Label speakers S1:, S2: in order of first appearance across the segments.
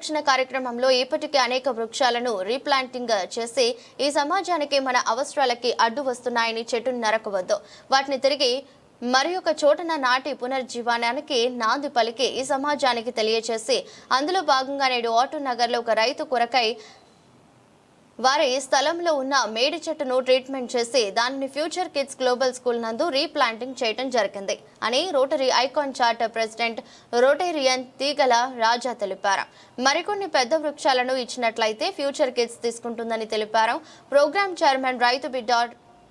S1: సంరక్షణ కార్యక్రమంలో ఇప్పటికే అనేక వృక్షాలను రీప్లాంటింగ్ చేసి ఈ సమాజానికి మన అవసరాలకి అడ్డు వస్తున్నాయని చెట్టును నరకవద్దు వాటిని తిరిగి మరి ఒక చోటన నాటి పునర్జీవనానికి నాంది పలికి ఈ సమాజానికి తెలియచేసి అందులో భాగంగా నేడు ఆటో నగర్లో ఒక రైతు కొరకై వారి స్థలంలో ఉన్న మేడి చెట్టును ట్రీట్మెంట్ చేసి దానిని ఫ్యూచర్ కిడ్స్ గ్లోబల్ స్కూల్ నందు రీప్లాంటింగ్ చేయడం జరిగింది అని rotary icon charter president rotarian Teegala Raja తెలిపారు. మరికొన్ని పెద్ద వృక్షాలను ఇచ్చినట్లయితే ఫ్యూచర్ కిడ్స్ తీసుకుంటుందని తెలిపారు. ప్రోగ్రామ్ చైర్మన్ రైతు బిడ్డ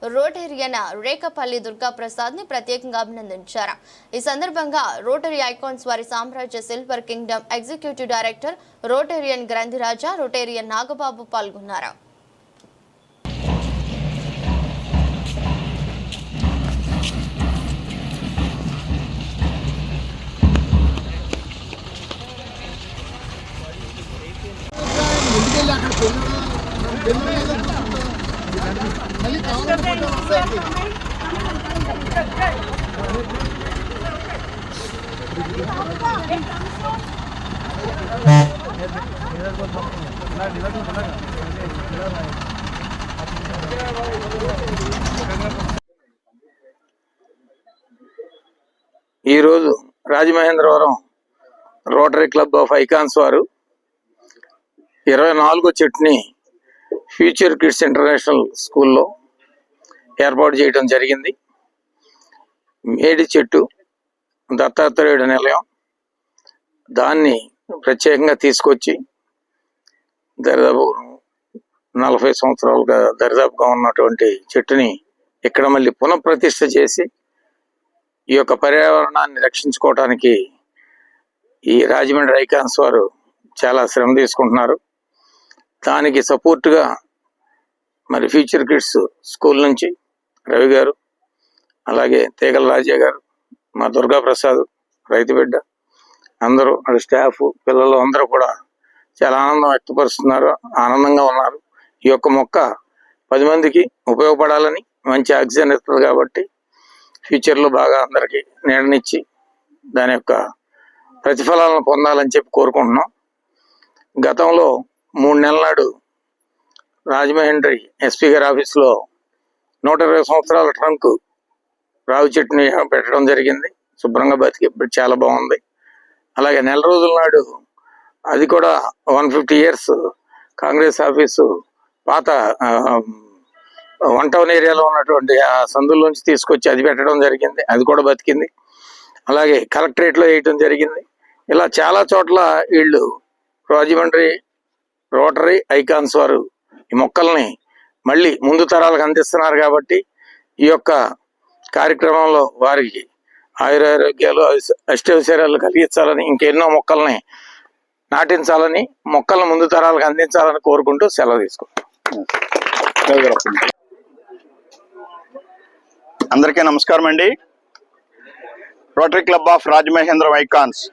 S1: రోటేరియన్ రేఖపల్లి దుర్గా ప్రసాద్ని ప్రత్యేకంగా అభినందించారు. ఈ సందర్భంగా రోటరీ ఐకాన్స్ వారి Samrajya silver kingdom executive director rotarian Granthiraja rotarian Nagababu పాల్గొన్నారు.
S2: ఎందుకెళ్ళి అక్కడ?
S3: ఈరోజు Rajamahendravaram rotary club of icons వారు ఇరవై నాలుగో చెట్టుని ఫ్యూచర్ కిడ్స్ ఇంటర్నేషనల్ స్కూల్లో ఏర్పాటు చేయడం జరిగింది. మేడి చెట్టు దత్తాత్రేయుడు నిలయం దాన్ని ప్రత్యేకంగా తీసుకొచ్చి దరిదాపు నలభై సంవత్సరాలుగా దరిదాపుగా ఉన్నటువంటి చెట్టుని ఇక్కడ మళ్ళీ పునఃప్రతిష్ఠ చేసి ఈ యొక్క పర్యావరణాన్ని రక్షించుకోవడానికి ఈ రాజమండ్రి ఐకాన్స్ వారు చాలా శ్రమ తీసుకుంటున్నారు. దానికి సపోర్ట్గా మరి ఫ్యూచర్ కిడ్స్ స్కూల్ నుంచి రవి గారు అలాగే తేగల రాజయ్య గారు మా దుర్గా ప్రసాద్ రైతు బిడ్డ అందరూ వాళ్ళ స్టాఫ్ పిల్లలు అందరూ కూడా చాలా ఆనందం వ్యక్తపరుస్తున్నారు ఆనందంగా ఉన్నారు. ఈ యొక్క మొక్క పది మందికి ఉపయోగపడాలని మంచి ఆక్సిజన్ ఇస్తుంది కాబట్టి ఫ్యూచర్లో బాగా అందరికీ నీడనిచ్చి దాని యొక్క ప్రతిఫలాలను పొందాలని చెప్పి కోరుకుంటున్నాం. గతంలో మూడు నెలల నాడు రాజమహేంద్రి ఎస్పీ గారి ఆఫీస్లో నూట ఇరవై సంవత్సరాల ట్రంక్ రావి చెట్టుని పెట్టడం జరిగింది. శుభ్రంగా బతికి ఇప్పుడు చాలా బాగుంది. అలాగే నెల రోజుల నాడు అది కూడా one fifty years Congress office పాత వన్ టౌన్ ఏరియాలో ఉన్నటువంటి ఆ సందుల్లోంచి తీసుకొచ్చి అది పెట్టడం జరిగింది. అది కూడా బతికింది. అలాగే కలెక్టరేట్లో వేయటం జరిగింది. ఇలా చాలా చోట్ల వీళ్ళు రాజమండ్రి రోటరీ ఐకాన్స్ వారు ఈ మొక్కల్ని మళ్ళీ ముందు తరాలకు అందిస్తున్నారు కాబట్టి ఈ యొక్క కార్యక్రమంలో వారికి ఆయురారోగ్యాలు అస్- కలిగించాలని ఇంకెన్నో మొక్కల్ని నాటించాలని మొక్కలను ముందు తరాలకు అందించాలని కోరుకుంటూ సెలవు తీసుకుంటాం
S4: అందరికీ నమస్కారం అండి. Rotary club of Rajamahendram icons.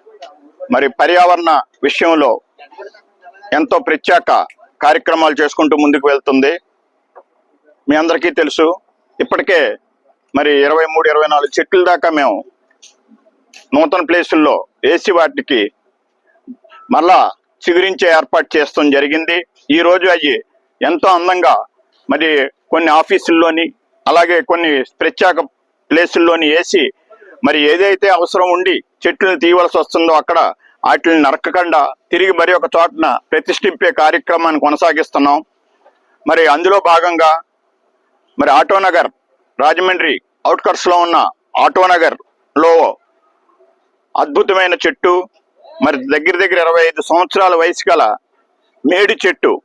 S4: మరి పర్యావరణ విషయంలో ఎంతో ప్రత్యేక కార్యక్రమాలు చేసుకుంటూ ముందుకు వెళ్తుంది. మీ అందరికీ తెలుసు ఇప్పటికే మరి ఇరవై మూడు ఇరవై నాలుగు చెట్ల దాకా మేము నూతన ప్లేసుల్లో వేసి వాటికి మళ్ళా చిగురించే ఏర్పాటు చేస్తాం జరిగింది. ఈరోజు అవి ఎంతో అందంగా మరి కొన్ని ఆఫీసుల్లోని అలాగే కొన్ని ప్రత్యేక ప్లేసుల్లోని వేసి మరి ఏదైతే అవసరం ఉండి చెట్లను తీయవలసి వస్తుందో అక్కడ వాటిని నరకకుండా తిరిగి మరి ఒక చోటన ప్రతిష్ఠింపే కార్యక్రమాన్ని కొనసాగిస్తున్నాం. మరి అందులో భాగంగా మరి ఆటోనగర్ రాజమండ్రి అవుట్కట్స్లో ఉన్న ఆటోనగర్లో అద్భుతమైన చెట్టు మరి దగ్గర దగ్గర ఇరవై ఐదు సంవత్సరాల వయసు గల మేడి చెట్టు.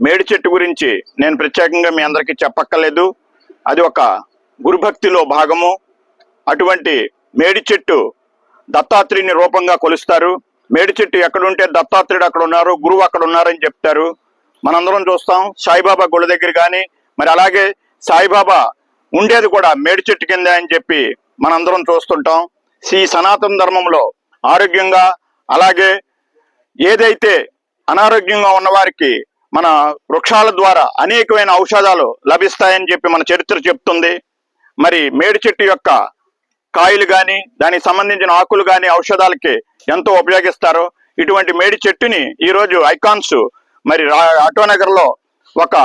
S4: మేడి చెట్టు గురించి నేను ప్రత్యేకంగా మీ అందరికీ చెప్పక్కర్లేదు. అది ఒక గురుభక్తిలో భాగము. అటువంటి మేడి చెట్టు దత్తాత్రేయుని రూపంగా కొలుస్తారు. మేడిచెట్టు ఎక్కడుంటే దత్తాత్రేయుడు అక్కడ ఉన్నారు గురువు అక్కడ ఉన్నారని చెప్తారు. మనందరం చూస్తాం. సాయిబాబా గుడి దగ్గర కానీ మరి అలాగే సాయిబాబా ఉండేది కూడా మేడిచెట్టు కింద అని చెప్పి మనందరం చూస్తుంటాం. ఈ సనాతన ధర్మంలో ఆరోగ్యంగా అలాగే ఏదైతే అనారోగ్యంగా ఉన్నవారికి మన వృక్షాల ద్వారా అనేకమైన ఔషధాలు లభిస్తాయని చెప్పి మన చరిత్ర చెప్తుంది. మరి మేడి చెట్టు యొక్క కాయలు గాని దానికి సంబంధించిన ఆకులు గాని ఔషధాలకి ఎంతో ఉపయోగిస్తారు. ఇటువంటి మేడి చెట్టుని ఈరోజు ఐకాన్స్ మరి రా- ఆటోనగర్లో ఒక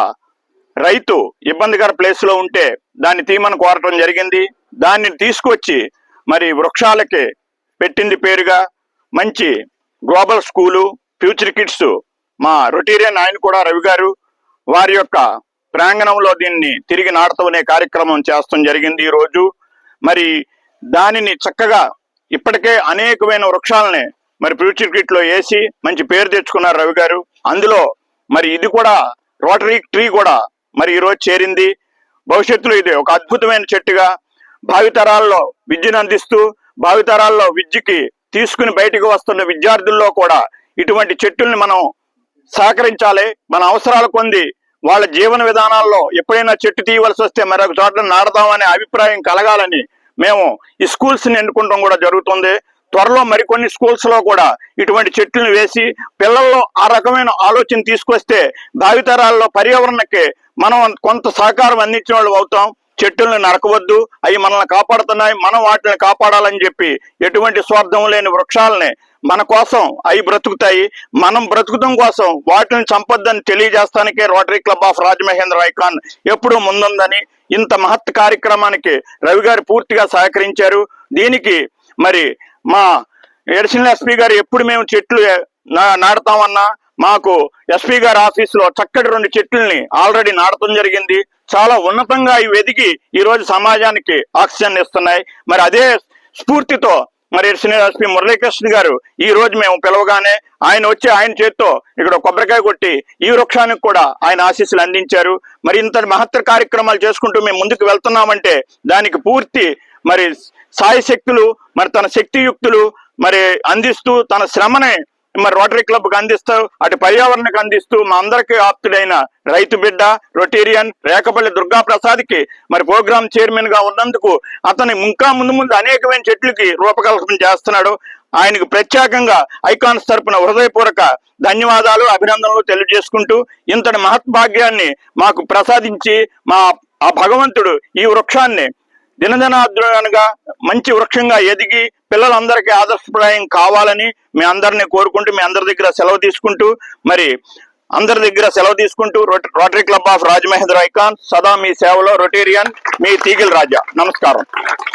S4: రైతు ఇబ్బందికర ప్లేస్లో ఉంటే దాన్ని తీమని కోరటం జరిగింది. దాన్ని తీసుకొచ్చి మరి వృక్షాలకి పెట్టింది పేరుగా మంచి గ్లోబల్ స్కూలు ఫ్యూచర్ కిడ్స్ మా రొటీరియన్ ఆయన కూడా రవి గారు వారి యొక్క ప్రాంగణంలో దీన్ని తిరిగి నాటుతూనే కార్యక్రమం చేస్తాం జరిగింది ఈ రోజు మరి దానిని చక్కగా ఇప్పటికే అనేకమైన వృక్షాలని మరి ఫ్యూచర్ కిట్లో వేసి మంచి పేరు తెచ్చుకున్నారు రవి గారు. అందులో మరి ఇది కూడా రోటరీ ట్రీ కూడా మరి ఈ రోజు చేరింది. భవిష్యత్తులో ఇది ఒక అద్భుతమైన చెట్టుగా భావితరాల్లో విద్యను అందిస్తూ భావితరాల్లో విద్యకి తీసుకుని బయటకు వస్తున్న విద్యార్థుల్లో కూడా ఇటువంటి చెట్టుల్ని మనం సహకరించాలి. మన అవసరాల కొంది వాళ్ళ జీవన విధానాల్లో ఎప్పుడైనా చెట్టు తీయవలసి వస్తే మరొక చోట నాడదామనే అభిప్రాయం కలగాలని మేము ఈ స్కూల్స్ని ఎన్నుకుంటాం కూడా జరుగుతుంది. త్వరలో మరికొన్ని స్కూల్స్లో కూడా ఇటువంటి చెట్లను వేసి పిల్లల్లో ఆ రకమైన ఆలోచన తీసుకొస్తే భావితరాల్లో పర్యావరణకి మనం కొంత సహకారం అందించిన వాళ్ళు అవుతాం. చెట్టుల్ని నరకవద్దు. అవి మనల్ని కాపాడుతున్నాయి. మనం వాటిని కాపాడాలని చెప్పి ఎటువంటి స్వార్థం లేని వృక్షాలని మన కోసం అవి బ్రతుకుతాయి. మనం బ్రతుకుతాం కోసం వాటిని చంపొద్దని తెలియజేస్తానికే rotary club of Rajamahendra icon ఎప్పుడూ ముందుందని ఇంత మహత్ కార్యక్రమానికి రవి గారు పూర్తిగా సహకరించారు. దీనికి మరి మా ఎడిషనల్ ఎస్పీ గారు ఎప్పుడు మేము చెట్లు నా- మాకు ఎస్పీ గారి ఆఫీసులో చక్కటి రెండు చెట్లని ఆల్రెడీ నాటడం జరిగింది. చాలా ఉన్నతంగా ఇవి ఎదిగి ఈ రోజు సమాజానికి ఆక్సిజన్ ఇస్తున్నాయి. మరి అదే స్ఫూర్తితో మరి ఎడిషనల్ ఎస్పీ మురళీకృష్ణ గారు ఈ రోజు మేము పిలవగానే ఆయన వచ్చి ఆయన చేత్తో ఇక్కడ కొబ్బరికాయ కొట్టి ఈ వృక్షానికి కూడా ఆయన ఆశీస్సులు అందించారు. మరి ఇంత మహత్తర కార్యక్రమాలు చేసుకుంటూ మేము ముందుకు వెళ్తున్నామంటే దానికి పూర్తి మరి సాయశక్తులు మరి తన శక్తియుక్తులు మరి అందిస్తూ తన శ్రమని మరి రోటరీ క్లబ్కు అందిస్తూ అటు పర్యావరణకు అందిస్తూ మా అందరికీ ఆప్తుడైన రైతు బిడ్డ రొటేరియన్ రేకపల్లి దుర్గా ప్రసాద్కి మరి ప్రోగ్రామ్ చైర్మన్గా ఉన్నందుకు అతను ఇంకా ముందు ముందు అనేకమైన చెట్లకి రూపకల్పన చేస్తున్నాడు. ఆయనకు ప్రత్యేకంగా ఐకాన్స్ తరపున హృదయపూర్వక ధన్యవాదాలు అభినందనలు తెలియజేసుకుంటూ ఇంతటి మహత్భాగ్యాన్ని మాకు ప్రసాదించి మా ఆ భగవంతుడు ఈ వృక్షాన్ని దినదినాద్రుగా మంచి వృక్షంగా ఎదిగి పిల్లలందరికీ ఆదర్శప్రాయం కావాలని మీ అందరినీ కోరుకుంటూ మీ అందరి దగ్గర సెలవు తీసుకుంటూ మరి అందరి దగ్గర సెలవు తీసుకుంటూ rotary club of Rajamahendra icon సదా మీ సేవలో రొటేరియన్ మీ తీగిల్ రాజా. నమస్కారం.